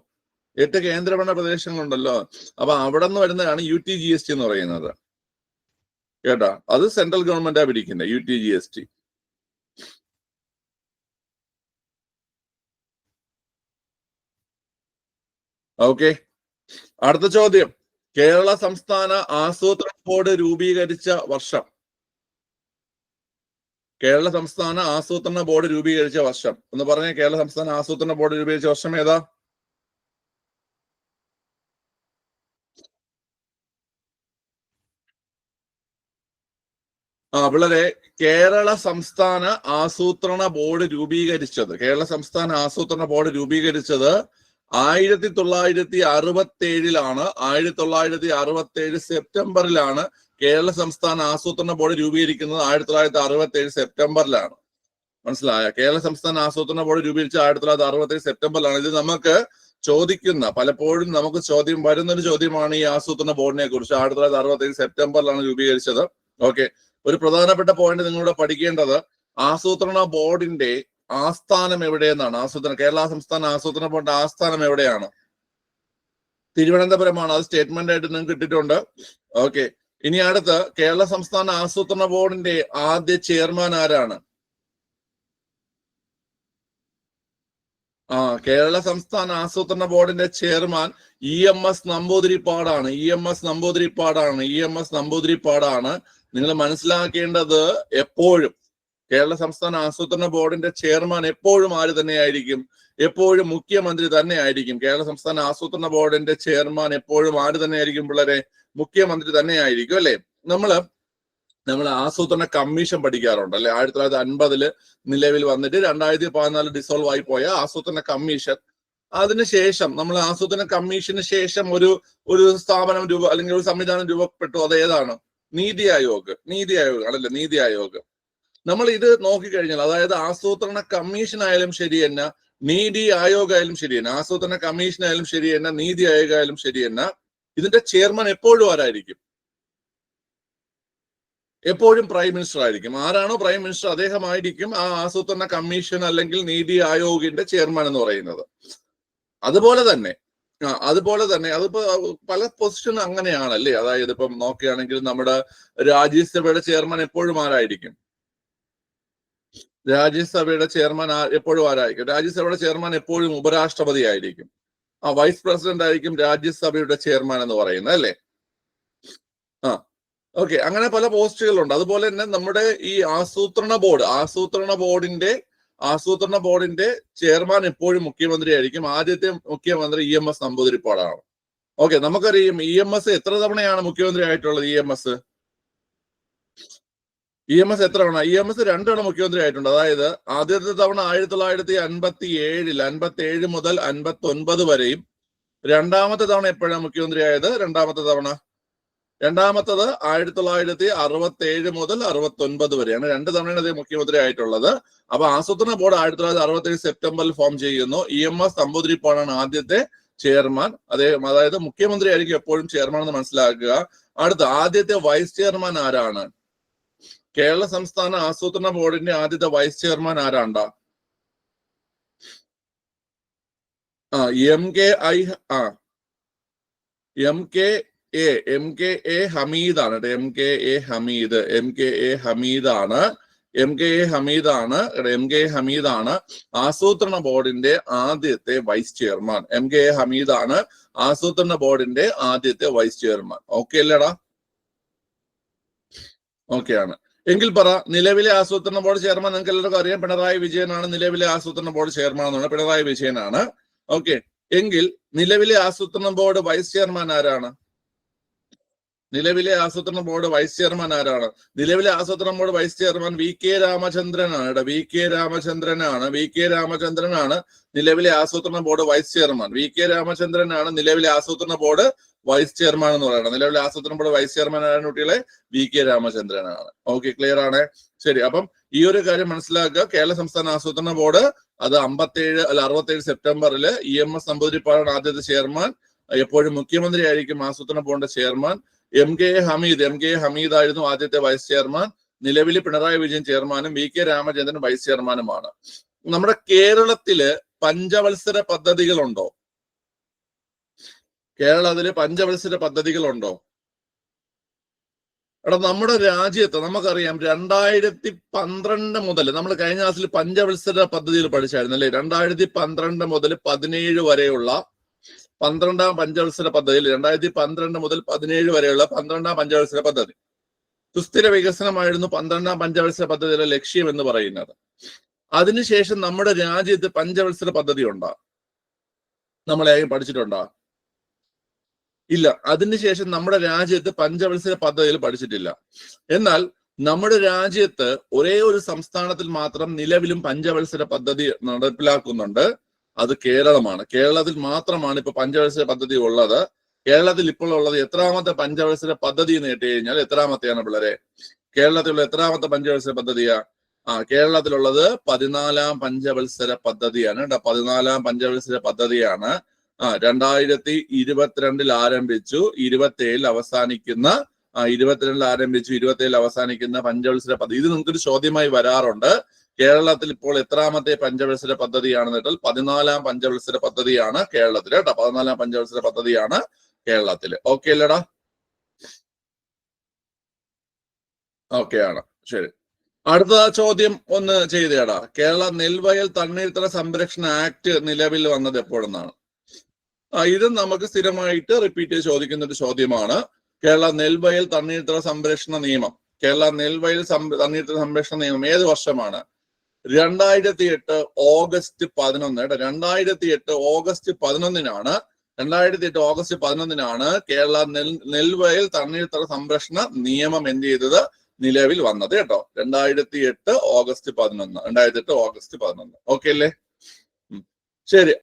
എട്ട് കേന്ദ്രഭരണ പ്രദേശങ്ങളുണ്ടല്ലോ അപ്പൊ അവിടെ നിന്ന് വരുന്നതാണ് U T G S T എന്ന് പറയുന്നത്. കേട്ടോ? അത് സെൻട്രൽ ഗവൺമെന്റാ പിടിക്കുന്നത് U T G S T okay അടുത്ത ചോദ്യം. കേരള സംസ്ഥാന ആസൂത്രണ ബോർഡ് രൂപീകരിച്ച വർഷം. കേരള സംസ്ഥാന ആസൂത്രണ ബോർഡ് രൂപീകരിച്ച വർഷം. എന്ന് പറഞ്ഞ കേരള സംസ്ഥാന ആസൂത്രണ ബോർഡ് രൂപീകരിച്ച വർഷം ഏതാ? ആ പിള്ളേരെ കേരള സംസ്ഥാന ആസൂത്രണ ബോർഡ് രൂപീകരിച്ചത്. കേരള സംസ്ഥാന ആസൂത്രണ ബോർഡ് രൂപീകരിച്ചത് ആയിരത്തി തൊള്ളായിരത്തി അറുപത്തി ഏഴിലാണ് ആയിരത്തി തൊള്ളായിരത്തി അറുപത്തി ഏഴ് സെപ്റ്റംബറിലാണ് കേരള സംസ്ഥാന ആസൂത്രണ ബോർഡ് രൂപീകരിക്കുന്നത് ആയിരത്തി തൊള്ളായിരത്തി അറുപത്തി ഏഴ് സെപ്റ്റംബറിലാണ്. മനസ്സിലായ? കേരള സംസ്ഥാന ആസൂത്രണ ബോർഡ് രൂപീകരിച്ച ആയിരത്തി തൊള്ളായിരത്തി അറുപത്തി ഏഴ് സെപ്റ്റംബറിലാണ്. ഇത് നമുക്ക് ചോദിക്കുന്ന പലപ്പോഴും നമുക്ക് ചോദ്യം വരുന്നൊരു ചോദ്യമാണ് ഈ ആസൂത്രണ ബോർഡിനെ കുറിച്ച് ആയിരത്തി തൊള്ളായിരത്തി അറുപത്തി ഏഴ് സെപ്റ്റംബറിലാണ് രൂപീകരിച്ചത്. ഓക്കെ. ഒരു പ്രധാനപ്പെട്ട പോയിന്റ് നിങ്ങളിവിടെ പഠിക്കേണ്ടത് ആസൂത്രണ ബോർഡിന്റെ ആസ്ഥാനം എവിടെയെന്നാണ്? ആസൂത്രണ കേരള സംസ്ഥാന ആസൂത്രണ ബോർഡിന്റെ ആസ്ഥാനം എവിടെയാണ്? തിരുവനന്തപുരമാണ്. അത് സ്റ്റേറ്റ്മെന്റ് ആയിട്ട് നിങ്ങൾക്ക് കിട്ടിയിട്ടുണ്ട്. ഓക്കെ. ഇനി അടുത്ത് കേരള സംസ്ഥാന ആസൂത്രണ ബോർഡിന്റെ ആദ്യ ചെയർമാൻ ആരാണ്? ആ കേരള സംസ്ഥാന ആസൂത്രണ ബോർഡിന്റെ ചെയർമാൻ ഇ എം എസ് നമ്പൂതിരിപ്പാടാണ്. ഇ എം എസ് നമ്പൂതിരിപ്പാടാണ്. ഇ എം എസ് നമ്പൂതിരിപ്പാടാണ്. നിങ്ങൾ മനസ്സിലാക്കേണ്ടത് എപ്പോഴും കേരള സംസ്ഥാന ആസൂത്രണ ബോർഡിന്റെ ചെയർമാൻ എപ്പോഴും ആര് തന്നെയായിരിക്കും? എപ്പോഴും മുഖ്യമന്ത്രി തന്നെ ആയിരിക്കും കേരള സംസ്ഥാന ആസൂത്രണ ബോർഡിന്റെ ചെയർമാൻ എപ്പോഴും ആര് തന്നെ ആയിരിക്കും പിള്ളേരെ? മുഖ്യമന്ത്രി തന്നെയായിരിക്കും അല്ലെ? നമ്മൾ നമ്മൾ ആസൂത്രണ കമ്മീഷൻ പഠിക്കാറുണ്ട് അല്ലെ? ആയിരത്തി തൊള്ളായിരത്തി അൻപതിൽ നിലവിൽ വന്നിട്ട് രണ്ടായിരത്തി പതിനാല് ഡിസോൾവ് ആയി പോയ ആസൂത്രണ കമ്മീഷൻ. അതിനുശേഷം നമ്മൾ ആസൂത്രണ കമ്മീഷന് ശേഷം ഒരു ഒരു സ്ഥാപനം രൂപ അല്ലെങ്കിൽ ഒരു സംവിധാനം രൂപപ്പെട്ടു. അത് ഏതാണ്? നീതി ആയോഗ്. നീതി ആയോഗ് ആണല്ലേ? നീതി ആയോഗ്. നമ്മൾ ഇത് നോക്കിക്കഴിഞ്ഞാൽ അതായത് ആസൂത്രണ കമ്മീഷൻ ആയാലും ശരി തന്നെ നീതി ആയോഗ് ആയാലും ശരി തന്നെ ആസൂത്രണ കമ്മീഷൻ ആയാലും ശരി തന്നെ നീതി ആയോഗ് ആയാലും ശരി തന്നെ ഇതിന്റെ ചെയർമാൻ എപ്പോഴും ആരായിരിക്കും? എപ്പോഴും പ്രൈം മിനിസ്റ്റർ ആയിരിക്കും. ആരാണോ പ്രൈം മിനിസ്റ്റർ അദ്ദേഹമായിരിക്കും ആ ആസൂത്രണ കമ്മീഷൻ അല്ലെങ്കിൽ നീതി ആയോഗിന്റെ ചെയർമാൻ എന്ന് പറയുന്നത്. അതുപോലെ തന്നെ അതുപോലെ തന്നെ അതിപ്പോ പല പൊസിഷൻ അങ്ങനെയാണല്ലേ അതായത് ഇപ്പം നോക്കുകയാണെങ്കിൽ നമ്മുടെ രാജ്യസഭയുടെ ചെയർമാൻ എപ്പോഴും ആരായിരിക്കും? രാജ്യസഭയുടെ ചെയർമാൻ എപ്പോഴും ആരായിരിക്കും? രാജ്യസഭയുടെ ചെയർമാൻ എപ്പോഴും ഉപരാഷ്ട്രപതി ആയിരിക്കും. ആ വൈസ് പ്രസിഡന്റ് ആയിരിക്കും രാജ്യസഭയുടെ ചെയർമാൻ എന്ന് പറയുന്നത് അല്ലേ? ആ ഓക്കെ അങ്ങനെ പല പോസ്റ്റുകളുണ്ട്. അതുപോലെ തന്നെ നമ്മുടെ ഈ ആസൂത്രണ ബോർഡ് ആസൂത്രണ ബോർഡിന്റെ ആസൂത്രണ ബോർഡിന്റെ ചെയർമാൻ എപ്പോഴും മുഖ്യമന്ത്രി ആയിരിക്കും ആദ്യത്തെ മുഖ്യമന്ത്രി ഇ എം എസ് നമ്പൂതിരിപ്പാടാണ്. ഓക്കെ നമുക്കറിയാം ഇ എം എസ് എത്ര തവണയാണ് മുഖ്യമന്ത്രി ആയിട്ടുള്ളത് E M S? E M S എത്ര തവണ? ഇ എം എസ് രണ്ട് തവണ മുഖ്യമന്ത്രി ആയിട്ടുണ്ട് അതായത് ആദ്യത്തെ തവണ ആയിരത്തി തൊള്ളായിരത്തി അൻപത്തി ഏഴിൽ അൻപത്തി ഏഴ് മുതൽ അൻപത്തി ഒൻപത് വരെയും രണ്ടാമത്തെ തവണ എപ്പോഴാണ് മുഖ്യമന്ത്രി ആയത് രണ്ടാമത്തെ തവണ. രണ്ടാമത്തത് ആയിരത്തി തൊള്ളായിരത്തി അറുപത്തി ഏഴ് മുതൽ അറുപത്തി ഒൻപത് വരെയാണ്. രണ്ട് തവണയാണ് അദ്ദേഹം മുഖ്യമന്ത്രി ആയിട്ടുള്ളത് അപ്പൊ ആസൂത്രണ ബോർഡ് ആയിരത്തി തൊള്ളായിരത്തി അറുപത്തി ഏഴ് സെപ്റ്റംബറിൽ ഫോം ചെയ്യുന്നു. ഇ എം എസ് നമ്പൂതിരിപ്പാടാണ് ആദ്യത്തെ ചെയർമാൻ. അദ്ദേഹം അതായത് മുഖ്യമന്ത്രി ആയിരിക്കും എപ്പോഴും ചെയർമാൻ എന്ന് മനസ്സിലാക്കുക. അടുത്ത ആദ്യത്തെ വൈസ് ചെയർമാൻ ആരാണ്? കേരള സംസ്ഥാന ആസൂത്രണ ബോർഡിന്റെ ആദ്യത്തെ വൈസ് ചെയർമാൻ ആരാണ്ട? ആ എം കെ ഐ ആ. M K A M K A Hameed ആണ് M K A Hameed M K A Hameed ആണ് എം കെ എ ഹമീദ് ആണ് എം കെ എ ഹമീദ് ആണ് ആസൂത്രണ ബോർഡിന്റെ ആദ്യത്തെ vice chairman. M K A Hameed ആണ് ആസൂത്രണ ബോർഡിന്റെ ആദ്യത്തെ വൈസ് ചെയർമാൻ. ഓക്കെ അല്ലേടാ? ഓക്കെ ആണ്. എങ്കിൽ പറ നിലവിലെ ആസൂത്രണ ബോർഡ് ചെയർമാൻ നിങ്ങൾക്ക് എല്ലാവർക്കും അറിയാം. പിണറായി വിജയനാണ് നിലവിലെ ആസൂത്രണ ബോർഡ് ചെയർമാൻ എന്നാണ്. പിണറായി വിജയനാണ്. ഓക്കെ എങ്കിൽ നിലവിലെ ആസൂത്രണ ബോർഡ് വൈസ് ചെയർമാൻ ആരാണ്? നിലവിലെ ആസൂത്രണ ബോർഡ് വൈസ് ചെയർമാൻ ആരാണ്? നിലവിലെ ആസൂത്രണ board vice chairman V K രാമചന്ദ്രനാണ്. V K രാമചന്ദ്രനാണ്. വി കെ രാമചന്ദ്രനാണ് നിലവിലെ ആസൂത്രണ board vice chairman V K രാമചന്ദ്രനാണ് നിലവിലെ ആസൂത്രണ ബോർഡ് വൈസ് ചെയർമാൻ എന്ന് പറയുന്നത്. നിലവിലെ ആസൂത്രണ വൈസ് ചെയർമാൻ ആരാണ് കുട്ടികളെ? വി കെ രാമചന്ദ്രനാണ്. ഓക്കെ ക്ലിയർ ആണ്? ശരി അപ്പം ഈ ഒരു കാര്യം മനസ്സിലാക്കുക. കേരള സംസ്ഥാന ആസൂത്രണ ബോർഡ് അത് അമ്പത്തേഴ് അല്ല അറുപത്തേഴ് സെപ്റ്റംബറിൽ ഇ എം എസ് നമ്പൂതിരിപ്പാടാണ് ആദ്യത്തെ ചെയർമാൻ. എപ്പോഴും മുഖ്യമന്ത്രി ആയിരിക്കും ആസൂത്രണ ബോർഡിന്റെ chairman. M K A Hameed M K A Hameed ആയിരുന്നു ആദ്യത്തെ വൈസ് ചെയർമാൻ നിലവിൽ പിണറായി വിജയൻ ചെയർമാനും വി കെ രാമചന്ദ്രൻ വൈസ് ചെയർമാനുമാണ് നമ്മുടെ കേരളത്തിൽ പഞ്ചവത്സര പദ്ധതികളുണ്ടോ? കേരളത്തിൽ പഞ്ചവത്സര പദ്ധതികളുണ്ടോ? എടാ നമ്മുടെ രാജ്യത്ത് നമുക്കറിയാം രണ്ടായിരത്തി പന്ത്രണ്ട് മുതൽ നമ്മൾ കഴിഞ്ഞ ക്ലാസ്സിൽ പഞ്ചവത്സര പദ്ധതിയിൽ പഠിച്ചായിരുന്നു അല്ലേ? രണ്ടായിരത്തി പന്ത്രണ്ട് മുതൽ പതിനേഴ് വരെയുള്ള പന്ത്രണ്ടാം പഞ്ചവത്സര പദ്ധതിയിൽ രണ്ടായിരത്തി പന്ത്രണ്ട് മുതൽ പതിനേഴ് വരെയുള്ള പന്ത്രണ്ടാം പഞ്ചവത്സര പദ്ധതി. സുസ്ഥിര വികസനമായിരുന്നു പന്ത്രണ്ടാം പഞ്ചവത്സര പദ്ധതിയുടെ ലക്ഷ്യം എന്ന് പറയുന്നത്. അതിനുശേഷം നമ്മുടെ രാജ്യത്ത് പഞ്ചവത്സര പദ്ധതി ഉണ്ടാ? നമ്മളെ പഠിച്ചിട്ടുണ്ടോ? ഇല്ല. അതിനുശേഷം നമ്മുടെ രാജ്യത്ത് പഞ്ചവത്സര പദ്ധതിയിൽ പഠിച്ചിട്ടില്ല. എന്നാൽ നമ്മുടെ രാജ്യത്ത് ഒരേ ഒരു സംസ്ഥാനത്തിൽ മാത്രം നിലവിലും പഞ്ചവത്സര പദ്ധതി നടപ്പിലാക്കുന്നുണ്ട്. അത് കേരളമാണ്. കേരളത്തിൽ മാത്രമാണ് ഇപ്പൊ പഞ്ചവത്സര പദ്ധതി ഉള്ളത്. കേരളത്തിൽ ഇപ്പോൾ ഉള്ളത് എത്രാമത്തെ പഞ്ചവത്സര പദ്ധതി എന്ന് കേട്ട് കഴിഞ്ഞാൽ എത്രാമത്തെയാണ് പിള്ളേരെ? കേരളത്തിലുള്ള എത്രാമത്തെ പഞ്ചവത്സര പദ്ധതിയാ? ആ കേരളത്തിലുള്ളത് പതിനാലാം പഞ്ചവത്സര പദ്ധതിയാണ് കേട്ടോ. പതിനാലാം പഞ്ചവത്സര പദ്ധതിയാണ്. ആ രണ്ടായിരത്തി ഇരുപത്തിരണ്ടിൽ ആരംഭിച്ചു ഇരുപത്തേഴിൽ അവസാനിക്കുന്ന ഇരുപത്തിരണ്ടിൽ ആരംഭിച്ചു ഇരുപത്തേഴിൽ അവസാനിക്കുന്ന പഞ്ചവത്സര പദ്ധതി. ഇത് നിങ്ങൾക്കൊരു ചോദ്യമായി വരാറുണ്ട്. കേരളത്തിൽ ഇപ്പോൾ എത്രാമത്തെ പഞ്ചവത്സര പദ്ധതിയാണെന്ന് കേട്ടാൽ പതിനാലാം പഞ്ചവത്സര പദ്ധതിയാണ് കേരളത്തിൽ കേട്ടോ. പതിനാലാം പഞ്ചവത്സര പദ്ധതിയാണ് കേരളത്തിൽ. ഓക്കെ അല്ലേടാ? ഓക്കെ ആണ്. ശരി. അടുത്ത ചോദ്യം ഒന്ന് ചെയ്തേടാ. കേരള നെൽവയൽ തണ്ണീർത്തട സംരക്ഷണ ആക്ട് നിലവിൽ വന്നത് എപ്പോഴെന്നാണ്? ഇത് നമുക്ക് സ്ഥിരമായിട്ട് റിപ്പീറ്റ് ചോദിക്കുന്ന ഒരു ചോദ്യമാണ്. കേരള നെൽവയൽ തണ്ണീർത്തട സംരക്ഷണ നിയമം. കേരള നെൽവയൽ തണ്ണീർത്തട സംരക്ഷണ നിയമം ഏത് വർഷമാണ്? രണ്ടായിരത്തി എട്ട് ഓഗസ്റ്റ് പതിനൊന്ന്. രണ്ടായിരത്തി എട്ട് ഓഗസ്റ്റ് പതിനൊന്നിനാണ്. രണ്ടായിരത്തി എട്ട് ഓഗസ്റ്റ് പതിനൊന്നിനാണ് കേരള നെൽ നെൽവയൽ തണ്ണീർത്തട സംരക്ഷണ നിയമം എന്ത് ചെയ്തത്? നിലവിൽ വന്നത് കേട്ടോ. രണ്ടായിരത്തി എട്ട് ഓഗസ്റ്റ് പതിനൊന്ന്. രണ്ടായിരത്തി എട്ട് ഓഗസ്റ്റ് പതിനൊന്ന്. ഓക്കെ അല്ലേ? ശരി.